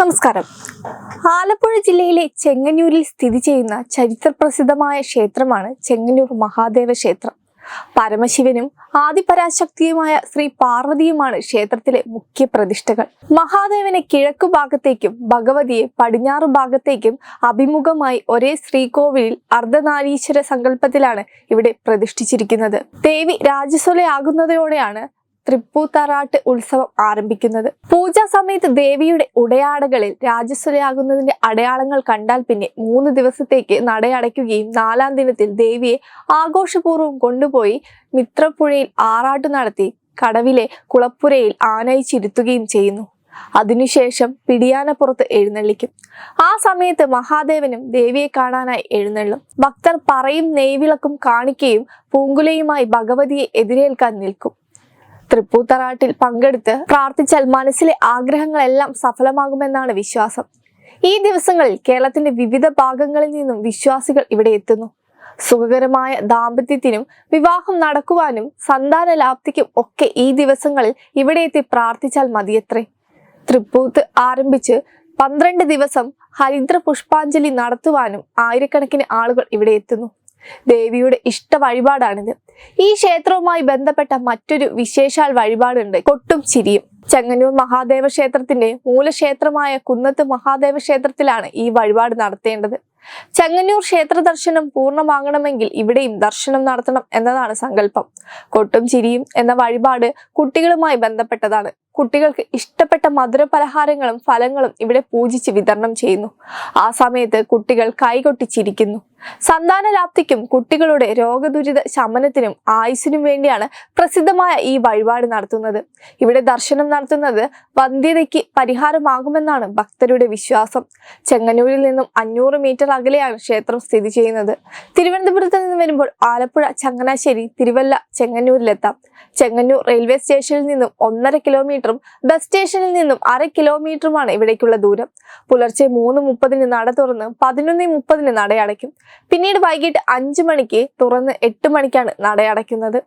നമസ്കാരം. ആലപ്പുഴ ജില്ലയിലെ ചെങ്ങന്നൂരിൽ സ്ഥിതി ചെയ്യുന്ന ചരിത്ര പ്രസിദ്ധമായ ക്ഷേത്രമാണ് ചെങ്ങന്നൂർ മഹാദേവ ക്ഷേത്രം. പരമശിവനും ആദിപരാശക്തിയുമായ ശ്രീ പാർവതിയുമാണ് ക്ഷേത്രത്തിലെ മുഖ്യ പ്രതിഷ്ഠകൾ. മഹാദേവനെ കിഴക്കു ഭാഗത്തേക്കും ഭഗവതിയെ പടിഞ്ഞാറ് ഭാഗത്തേക്കും അഭിമുഖമായി ഒരേ ശ്രീകോവിലിൽ അർദ്ധനാരീശ്വര സങ്കല്പത്തിലാണ് ഇവിടെ പ്രതിഷ്ഠിച്ചിരിക്കുന്നത്. ദേവി രാജസ്വലയാകുന്നതോടെയാണ് തൃപ്പൂത്തറാട്ട് ഉത്സവം ആരംഭിക്കുന്നത്. പൂജാ സമയത്ത് ദേവിയുടെ ഉടയാടകളിൽ രാജസ്വലയാകുന്നതിന്റെ അടയാളങ്ങൾ കണ്ടാൽ പിന്നെ മൂന്ന് ദിവസത്തേക്ക് നടയടയ്ക്കുകയും നാലാം ദിനത്തിൽ ദേവിയെ ആഘോഷപൂർവം കൊണ്ടുപോയി മിത്രപ്പുഴയിൽ ആറാട്ട് നടത്തി കടവിലെ കുളപ്പുരയിൽ ആനയിച്ചിരുത്തുകയും ചെയ്യുന്നു. അതിനുശേഷം പിടിയാനപ്പുറത്ത് എഴുന്നള്ളിക്കും. ആ സമയത്ത് മഹാദേവനും ദേവിയെ കാണാനായി എഴുന്നള്ളും. ഭക്തർ പറയും നെയ്വിളക്കും കാണിക്കുകയും പൂങ്കുലയുമായി ഭഗവതിയെ എതിരേൽക്കാൻ നിൽക്കും. തൃപ്പൂത്തറാട്ടിൽ പങ്കെടുത്ത് പ്രാർത്ഥിച്ചാൽ മനസ്സിലെ ആഗ്രഹങ്ങളെല്ലാം സഫലമാകുമെന്നാണ് വിശ്വാസം. ഈ ദിവസങ്ങളിൽ കേരളത്തിന്റെ വിവിധ ഭാഗങ്ങളിൽ നിന്നും വിശ്വാസികൾ ഇവിടെ എത്തുന്നു. സുഖകരമായ ദാമ്പത്യത്തിനും വിവാഹം നടക്കുവാനും സന്താന ലാപ്തിക്കും ഒക്കെ ഈ ദിവസങ്ങളിൽ ഇവിടെ എത്തി പ്രാർത്ഥിച്ചാൽ മതിയത്രേ. തൃപ്പൂത്ത് ആരംഭിച്ച് പന്ത്രണ്ട് ദിവസം ഹരിദ്ര പുഷ്പാഞ്ജലി നടത്തുവാനും ആയിരക്കണക്കിന് ആളുകൾ ഇവിടെ എത്തുന്നു. ദേവിയുടെ ഇഷ്ട വഴിപാടാണിത്. ഈ ക്ഷേത്രവുമായി ബന്ധപ്പെട്ട മറ്റൊരു വിശേഷാൽ വഴിപാടുണ്ട് കൊട്ടും ചിരിയും. ചെങ്ങന്നൂർ മഹാദേവ ക്ഷേത്രത്തിന്റെ മൂലക്ഷേത്രമായ കുന്നത്ത് മഹാദേവ ക്ഷേത്രത്തിലാണ് ഈ വഴിപാട് നടത്തേണ്ടത്. ചെങ്ങന്നൂർ ക്ഷേത്ര ദർശനം പൂർണമാകണമെങ്കിൽ ഇവിടെയും ദർശനം നടത്തണം എന്നതാണ് സങ്കല്പം. കൊട്ടും ചിരിയും എന്ന വഴിപാട് കുട്ടികളുമായി ബന്ധപ്പെട്ടതാണ്. കുട്ടികൾക്ക് ഇഷ്ടപ്പെട്ട മധുര പലഹാരങ്ങളും ഫലങ്ങളും ഇവിടെ പൂജിച്ച് വിതരണം ചെയ്യുന്നു. ആ സമയത്ത് കുട്ടികൾ കൈകൊട്ടി ചിരിക്കുന്നു സന്താന ലാപ്തിക്കും കുട്ടികളുടെ രോഗദുരിത ശമനത്തിനും ആയുസിനും വേണ്ടിയാണ് പ്രസിദ്ധമായ ഈ വഴിപാട് നടത്തുന്നത്. ഇവിടെ ദർശനം നടത്തുന്നത് വന്ധ്യതയ്ക്ക് പരിഹാരമാകുമെന്നാണ് ഭക്തരുടെ വിശ്വാസം. ചെങ്ങന്നൂരിൽ നിന്നും അഞ്ഞൂറ് മീറ്റർ അകലെയാണ് ക്ഷേത്രം സ്ഥിതി ചെയ്യുന്നത്. തിരുവനന്തപുരത്ത് നിന്ന് വരുമ്പോൾ ആലപ്പുഴ ചങ്ങനാശ്ശേരി തിരുവല്ല ചെങ്ങന്നൂരിലെത്താം. ചെങ്ങന്നൂർ റെയിൽവേ സ്റ്റേഷനിൽ നിന്നും ഒന്നര കിലോമീറ്ററും ബസ് സ്റ്റേഷനിൽ നിന്നും അര കിലോമീറ്ററുമാണ് ഇവിടേക്കുള്ള ദൂരം. പുലർച്ചെ മൂന്ന് മുപ്പതിന് നട തുറന്ന് പതിനൊന്ന് മുപ്പതിന് നടയടയ്ക്കും. പിന്നീട് വൈകിട്ട് അഞ്ചു മണിക്ക് തുറന്ന് എട്ട് മണിക്കാണ് നടയടയ്ക്കുന്നത്.